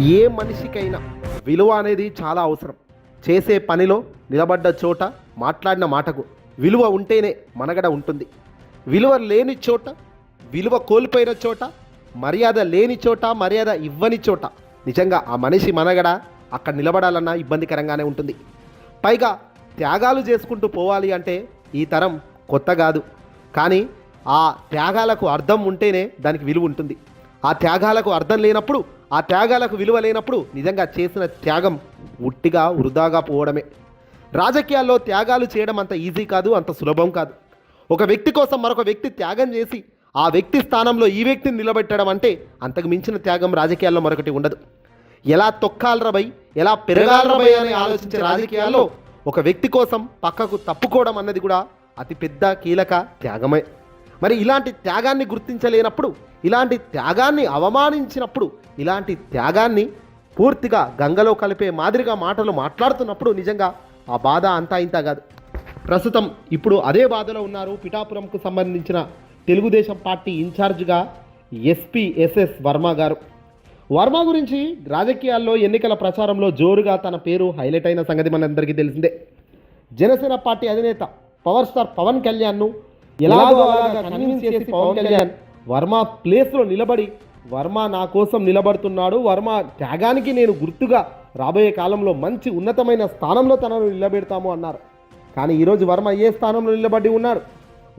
ఏ మనిషికైనా విలువ అనేది చాలా అవసరం. చేసే పనిలో నిలబడ్డ చోట మాట్లాడిన మాటకు విలువ ఉంటేనే మనగడ ఉంటుంది. విలువ లేని చోట విలువ కోల్పోయిన చోట మర్యాద లేని చోట మర్యాద ఇవ్వని చోట నిజంగా ఆ మనిషి మనగడ అక్కడ నిలబడాలన్నా ఇబ్బందికరంగానే ఉంటుంది. పైగా త్యాగాలు చేసుకుంటూ పోవాలి అంటే ఈ తరం కొత్త కాదు. కానీ ఆ త్యాగాలకు అర్థం ఉంటేనే దానికి విలువ ఉంటుంది. ఆ త్యాగాలకు అర్థం లేనప్పుడు ఆ త్యాగాలకు విలువ లేనప్పుడు నిజంగా చేసిన త్యాగం ఉట్టిగా వృధాగా పోవడమే. రాజకీయాల్లో త్యాగాలు చేయడం అంత ఈజీ కాదు అంత సులభం కాదు. ఒక వ్యక్తి కోసం మరొక వ్యక్తి త్యాగం చేసి ఆ వ్యక్తి స్థానంలో ఈ వ్యక్తిని నిలబెట్టడం అంటే అంతకు మించిన త్యాగం రాజకీయాల్లో మరొకటి ఉండదు. ఎలా తొక్కాలరబై ఎలా పెరగాలరబై అని ఆలోచించే రాజకీయాల్లో ఒక వ్యక్తి కోసం పక్కకు తప్పుకోవడం అన్నది కూడా అతి పెద్ద కీలక త్యాగమే. మరి ఇలాంటి త్యాగాన్ని గుర్తించలేనప్పుడు ఇలాంటి త్యాగాన్ని అవమానించినప్పుడు ఇలాంటి త్యాగాన్ని పూర్తిగా గంగలో కలిపే మాదిరిగా మాటలు మాట్లాడుతున్నప్పుడు నిజంగా ఆ బాధ అంతా ఇంత కాదు. ప్రస్తుతం ఇప్పుడు అదే బాధలో ఉన్నారు పిఠాపురంకు సంబంధించిన తెలుగుదేశం పార్టీ ఇన్ఛార్జ్గా ఎస్పీ ఎస్ఎస్ వర్మ గారు. వర్మ గురించి రాజకీయాల్లో ఎన్నికల ప్రచారంలో జోరుగా తన పేరు హైలైట్ అయిన సంగతి మనందరికీ తెలిసిందే. జనసేన పార్టీ అధినేత పవర్ స్టార్ పవన్ కళ్యాణ్ను ఎలాగో అలాగా కన్విన్స్ చేసి పవన్ కళ్యాణ్ వర్మ ప్లేస్లో నిలబడి వర్మ నా కోసం నిలబడుతున్నాడు వర్మ త్యాగానికి నేను గుర్తుగా రాబోయే కాలంలో మంచి ఉన్నతమైన స్థానంలో తనను నిలబెడతాము అన్నారు. కానీ ఈరోజు వర్మ ఏ స్థానంలో నిలబడి ఉన్నాడు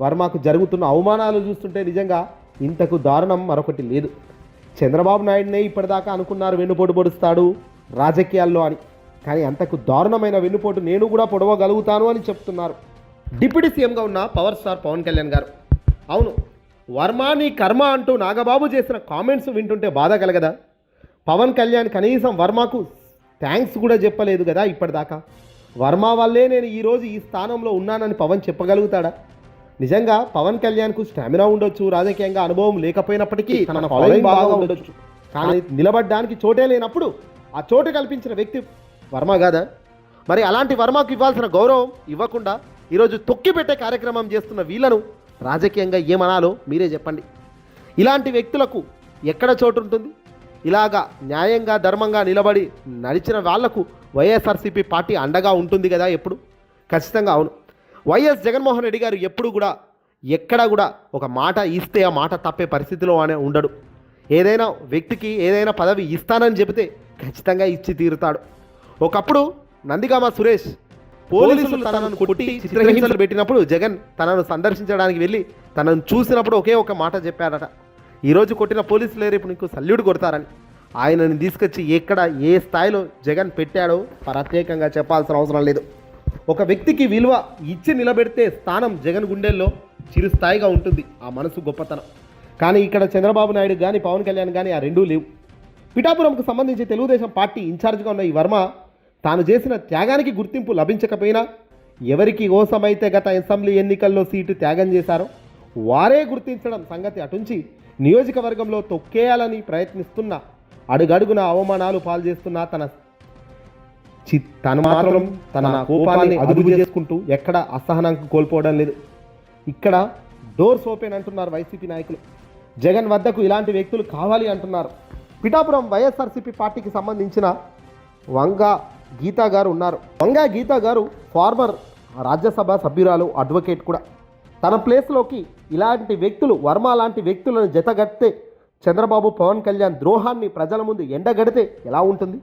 వర్మకు జరుగుతున్న అవమానాలు చూస్తుంటే నిజంగా ఇంతకు దారుణం మరొకటి లేదు. చంద్రబాబు నాయుడునే ఇప్పటిదాకా అనుకున్నారు వెన్నుపోటు పొడుస్తాడు రాజకీయాల్లో అని. కానీ అంతకు దారుణమైన వెన్నుపోటు నేను కూడా పొడవగలుగుతాను అని చెప్తున్నారు. డిప్యూటీ సీఎంగా ఉన్న పవర్ స్టార్ పవన్ కళ్యాణ్ గారు. అవును వర్మ నీ కర్మ అంటూ నాగబాబు చేసిన కామెంట్స్ వింటుంటే బాధ కలగదా? పవన్ కళ్యాణ్ కనీసం వర్మకు థ్యాంక్స్ కూడా చెప్పలేదు కదా ఇప్పటిదాకా? వర్మ వల్లే నేను ఈరోజు ఈ స్థానంలో ఉన్నానని పవన్ చెప్పగలుగుతాడా? నిజంగా పవన్ కళ్యాణ్కు స్టామినా ఉండొచ్చు రాజకీయంగా అనుభవం లేకపోయినప్పటికీ తన ఫాలోయింగ్ బాగా ఉండొచ్చు. కానీ నిలబడడానికి చోటే లేనప్పుడు ఆ చోటు కల్పించిన వ్యక్తి వర్మ కాదా? మరి అలాంటి వర్మకు ఇవ్వాల్సిన గౌరవం ఇవ్వకుండా ఈరోజు తొక్కిపెట్టే కార్యక్రమం చేస్తున్న వీళ్ళను రాజకీయంగా ఏమనాలో మీరే చెప్పండి. ఇలాంటి వ్యక్తులకు ఎక్కడ చోటు ఉంటుంది ఇలాగా న్యాయంగా ధర్మంగా నిలబడి నడిచిన వాళ్ళకు వైఎస్ఆర్సీపీ పార్టీ అండగా ఉంటుంది కదా ఎప్పుడు? ఖచ్చితంగా అవును. వైఎస్ జగన్మోహన్ రెడ్డి గారు ఎప్పుడు కూడా ఎక్కడ కూడా ఒక మాట ఇస్తే ఆ మాట తప్పే పరిస్థితిలో అనే ఉండడు. ఏదైనా వ్యక్తికి ఏదైనా పదవి ఇస్తానని చెబితే ఖచ్చితంగా ఇచ్చి తీరుతాడు. ఒకప్పుడు నందిగామ సురేష్ పోలీసులు తనను కొట్టి చిత్రహింసలు పెట్టినప్పుడు జగన్ తనను సందర్శించడానికి వెళ్ళి తనను చూసినప్పుడు ఒకే ఒక మాట చెప్పాడట. ఈరోజు కొట్టిన పోలీసులే రేపు నీకు సల్యూట్ కొడతారని. ఆయనని తీసుకొచ్చి ఎక్కడ ఏ స్థాయిలో జగన్ పెట్టాడో ప్రత్యేకంగా చెప్పాల్సిన అవసరం లేదు. ఒక వ్యక్తికి విలువ ఇచ్చి నిలబెడితే స్థానం జగన్ గుండెల్లో చిరుస్థాయిగా ఉంటుంది. ఆ మనసు గొప్పతనం. కానీ ఇక్కడ చంద్రబాబు నాయుడు కానీ పవన్ కళ్యాణ్ కానీ ఆ రెండూ లేవు. పిఠాపురంకు సంబంధించి తెలుగుదేశం పార్టీ ఇన్ఛార్జ్గా ఉన్న ఈ వర్మ తాను చేసిన త్యాగానికి గుర్తింపు లభించకపోయినా ఎవరికి ఓసమైతే గత అసెంబ్లీ ఎన్నికల్లో సీటు త్యాగం చేశారో వారే గుర్తించడం సంగతి అటుంచి నియోజకవర్గంలో తొక్కేయాలని ప్రయత్నిస్తున్న అడుగడుగున అవమానాలు పాల్చేస్తున్న తన చి తను మాత్రం తన కోపాన్ని అదుపు చేసుకుంటూ ఎక్కడ అసహనానికి కోల్పోవడం లేదు. ఇక్కడ డోర్స్ ఓపెన్ అంటున్నారు వైసీపీ నాయకులు. జగన్ వద్దకు ఇలాంటి వ్యక్తులు కావాలి అంటున్నారు. పిఠాపురం వైఎస్ఆర్సీపీ పార్టీకి సంబంధించిన వంగ గీతా గారు ఉన్నారు. వంగ గీతా గారు ఫార్మర్ రాజ్యసభ సభ్యురాలు అడ్వకేట్ కూడా. తన ప్లేస్లోకి ఇలాంటి వ్యక్తులు వర్మ లాంటి వ్యక్తులను జతగడితే చంద్రబాబు పవన్ కళ్యాణ్ ద్రోహాన్ని ప్రజల ముందు ఎండగడితే ఎలా ఉంటుంది?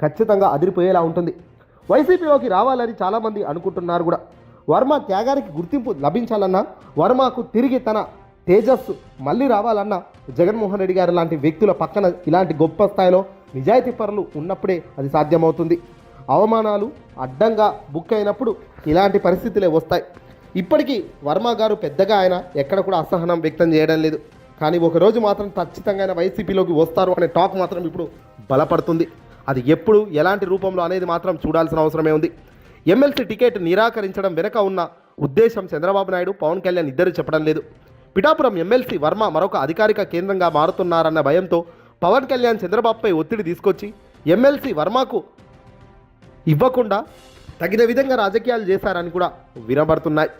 ఖచ్చితంగా అదిరిపోయేలా ఉంటుంది. వైసీపీలోకి రావాలని చాలామంది అనుకుంటున్నారు కూడా. వర్మ త్యాగానికి గుర్తింపు లభించాలన్నా వర్మకు తిరిగి తన తేజస్సు మళ్ళీ రావాలన్నా జగన్మోహన్ రెడ్డి గారు లాంటి వ్యక్తుల పక్కన ఇలాంటి గొప్ప స్థాయిలో నిజాయితీ పరులు ఉన్నప్పుడే అది సాధ్యమవుతుంది. అవమానాలు అడ్డంగా బుక్ అయినప్పుడు ఇలాంటి పరిస్థితులే వస్తాయి. ఇప్పటికీ వర్మ గారు పెద్దగా ఆయన ఎక్కడ కూడా అసహనం వ్యక్తం చేయడం లేదు. కానీ ఒకరోజు మాత్రం ఖచ్చితంగా ఆయన వైసీపీలోకి వస్తారు అనే టాక్ మాత్రం ఇప్పుడు బలపడుతుంది. అది ఎప్పుడు ఎలాంటి రూపంలో అనేది మాత్రం చూడాల్సిన అవసరమే ఉంది. ఎమ్మెల్సీ టికెట్ నిరాకరించడం వెనక ఉన్న ఉద్దేశం చంద్రబాబు నాయుడు పవన్ కళ్యాణ్ ఇద్దరు చెప్పడం లేదు. పిఠాపురం ఎమ్మెల్సీ వర్మ మరొక అధికారిక కేంద్రంగా మారుతున్నారన్న భయంతో పవన్ కళ్యాణ్ చంద్రబాబుపై ఒత్తిడి తీసుకొచ్చి ఎమ్మెల్సీ వర్మకు ఇవ్వకుండా తగిన విధంగా రాజకీయాలు చేశారని కూడా వినబడుతున్నాయి.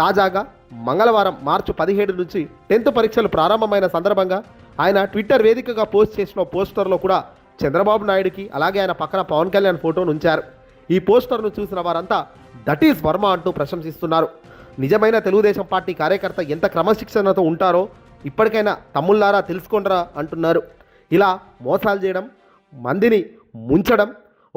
తాజాగా మంగళవారం మార్చి పదిహేడు నుంచి టెన్త్ పరీక్షలు ప్రారంభమైన సందర్భంగా ఆయన ట్విట్టర్ వేదికగా పోస్ట్ చేసిన పోస్టర్లో కూడా చంద్రబాబు నాయుడుకి అలాగే ఆయన పక్కన పవన్ కళ్యాణ్ ఫోటోను ఉంచారు. ఈ పోస్టర్ను చూసిన వారంతా దట్ ఈస్ వర్మ అంటూ ప్రశంసిస్తున్నారు. నిజమైన తెలుగుదేశం పార్టీ కార్యకర్త ఎంత క్రమశిక్షణతో ఉంటారో ఇప్పటికైనా తమ్ముళ్ళారా తెలుసుకుంటారా అంటున్నారు. ఇలా మోసాలు చేయడం మందిని ముంచడం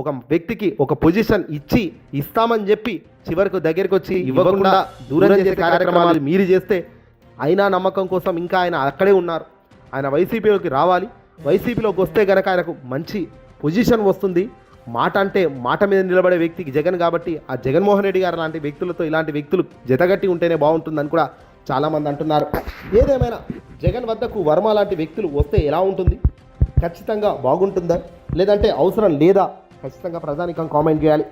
ఒక వ్యక్తికి ఒక పొజిషన్ ఇచ్చి ఇస్తామని చెప్పి చివరకు దగ్గరికి వచ్చి ఇవ్వకుండా దూరం చేసే కార్యక్రమాలు మీరు చేస్తే అయినా నమ్మకం కోసం ఇంకా ఆయన అక్కడే ఉన్నారు. ఆయన వైసీపీలోకి రావాలి. వైసీపీలోకి వస్తే గనక ఆయనకు మంచి పొజిషన్ వస్తుంది. మాట అంటే మాట మీద నిలబడే వ్యక్తికి జగన్ కాబట్టి ఆ జగన్మోహన్ రెడ్డి గారు లాంటి వ్యక్తులతో ఇలాంటి వ్యక్తులు జతగట్టి ఉంటేనే బాగుంటుందని కూడా చాలామంది అంటున్నారు. ఏదేమైనా జగన్ వద్దకు వర్మ లాంటి వ్యక్తులు వస్తే ఎలా ఉంటుంది? ఖచ్చితంగా బాగుంటుందా? లేదంటే అవసరం లేదా? ఖచ్చితంగా ప్రజానికం కామెంట్ చేయాలి.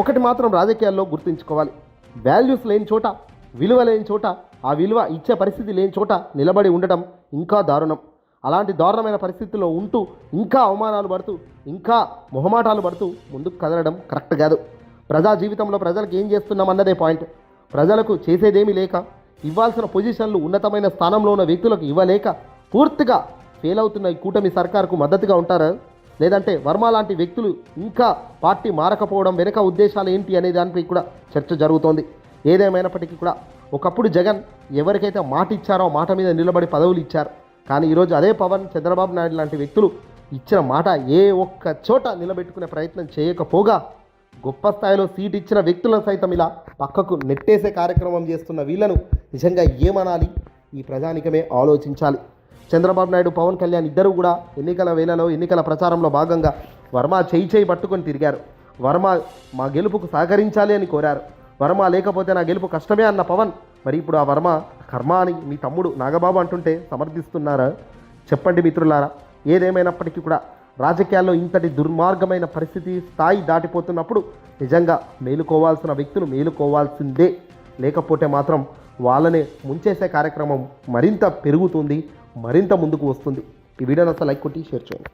ఒకటి మాత్రం రాజకీయాల్లో గుర్తుంచుకోవాలి. వాల్యూస్ లేని చోట విలువ లేని చోట ఆ విలువ ఇచ్చే పరిస్థితి లేని చోట నిలబడి ఉండటం ఇంకా దారుణం. అలాంటి దారుణమైన పరిస్థితుల్లో ఉంటూ ఇంకా అవమానాలు పడుతూ ఇంకా మొహమాటాలు పడుతూ ముందుకు కదలడం కరెక్ట్ కాదు. ప్రజా జీవితంలో ప్రజలకు ఏం చేస్తున్నాం అన్నదే పాయింట్ ప్రజలకు చేసేదేమీ లేక ఇవ్వాల్సిన పొజిషన్లు ఉన్నతమైన స్థానంలో ఉన్న వ్యక్తులకు ఇవ్వలేక పూర్తిగా ఫెయిల్ అవుతున్న ఈ కూటమి సర్కార్కు మద్దతుగా ఉంటారా? లేదంటే వర్మ లాంటి వ్యక్తులు ఇంకా పార్టీ మారకపోవడం వెనుక ఉద్దేశాలు ఏంటి అనే దానిపై కూడా చర్చ జరుగుతోంది. ఏదేమైనప్పటికీ కూడా ఒకప్పుడు జగన్ ఎవరికైతే మాట ఇచ్చారో మాట మీద నిలబడి పదవులు ఇచ్చారు. కానీ ఈరోజు అదే పవన్ చంద్రబాబు నాయుడు లాంటి వ్యక్తులు ఇచ్చిన మాట ఏ ఒక్క చోట నిలబెట్టుకునే ప్రయత్నం చేయకపోగా గొప్ప స్థాయిలో సీట్ ఇచ్చిన వ్యక్తులను సైతం ఇలా పక్కకు నెట్టేసే కార్యక్రమం చేస్తున్న వీళ్ళను నిజంగా ఏమనాలి? ఈ ప్రజానికమే ఆలోచించాలి. చంద్రబాబు నాయుడు పవన్ కళ్యాణ్ ఇద్దరు కూడా ఎన్నికల వేళలో ఎన్నికల ప్రచారంలో భాగంగా వర్మ చేయి చేయి పట్టుకొని తిరిగారు. వర్మ మా గెలుపుకు సహకరించాలి అని కోరారు. వర్మ లేకపోతే నా గెలుపు కష్టమే అన్న పవన్. మరి ఇప్పుడు ఆ వర్మ కర్మ అని మీ తమ్ముడు నాగబాబు అంటుంటే సమర్థిస్తున్నారా? చెప్పండి మిత్రులారా ఏదేమైనప్పటికీ కూడా రాజకీయాల్లో ఇంతటి దుర్మార్గమైన పరిస్థితి స్థాయి దాటిపోతున్నప్పుడు నిజంగా మేలుకోవాల్సిన వ్యక్తులు మేలుకోవాల్సిందే. లేకపోతే మాత్రం వాళ్ళనే ముంచేసే కార్యక్రమం మరింత పెరుగుతుంది. మరింత ముందుకు వస్తుంది. ఈ వీడియోని అసలు లైక్ కొట్టి షేర్ చేయండి.